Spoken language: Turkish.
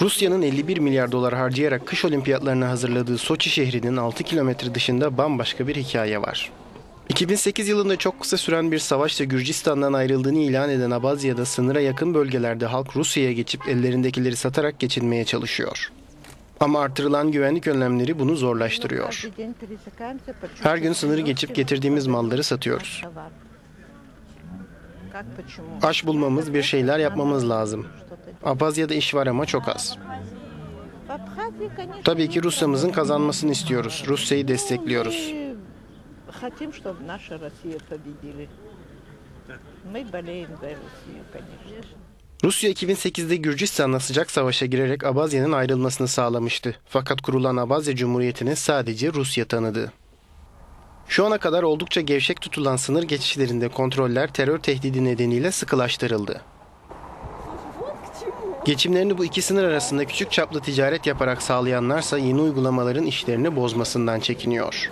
Rusya'nın 51 milyar dolar harcayarak kış olimpiyatlarına hazırladığı Soçi şehrinin 6 kilometre dışında bambaşka bir hikaye var. 2008 yılında çok kısa süren bir savaşla Gürcistan'dan ayrıldığını ilan eden Abazya'da sınıra yakın bölgelerde halk Rusya'ya geçip ellerindekileri satarak geçinmeye çalışıyor. Ama artırılan güvenlik önlemleri bunu zorlaştırıyor. Her gün sınırı geçip getirdiğimiz malları satıyoruz. Aş bulmamız, bir şeyler yapmamız lazım. Abazya'da iş var ama çok az. Tabii ki Rusya'mızın kazanmasını istiyoruz. Rusya'yı destekliyoruz. Rusya 2008'de Gürcistan'la sıcak savaşa girerek Abazya'nın ayrılmasını sağlamıştı. Fakat kurulan Abazya Cumhuriyeti'ni sadece Rusya tanıdı. Şu ana kadar oldukça gevşek tutulan sınır geçişlerinde kontroller terör tehdidi nedeniyle sıkılaştırıldı. Geçimlerini bu iki sınır arasında küçük çaplı ticaret yaparak sağlayanlarsa yeni uygulamaların işlerini bozmasından çekiniyor.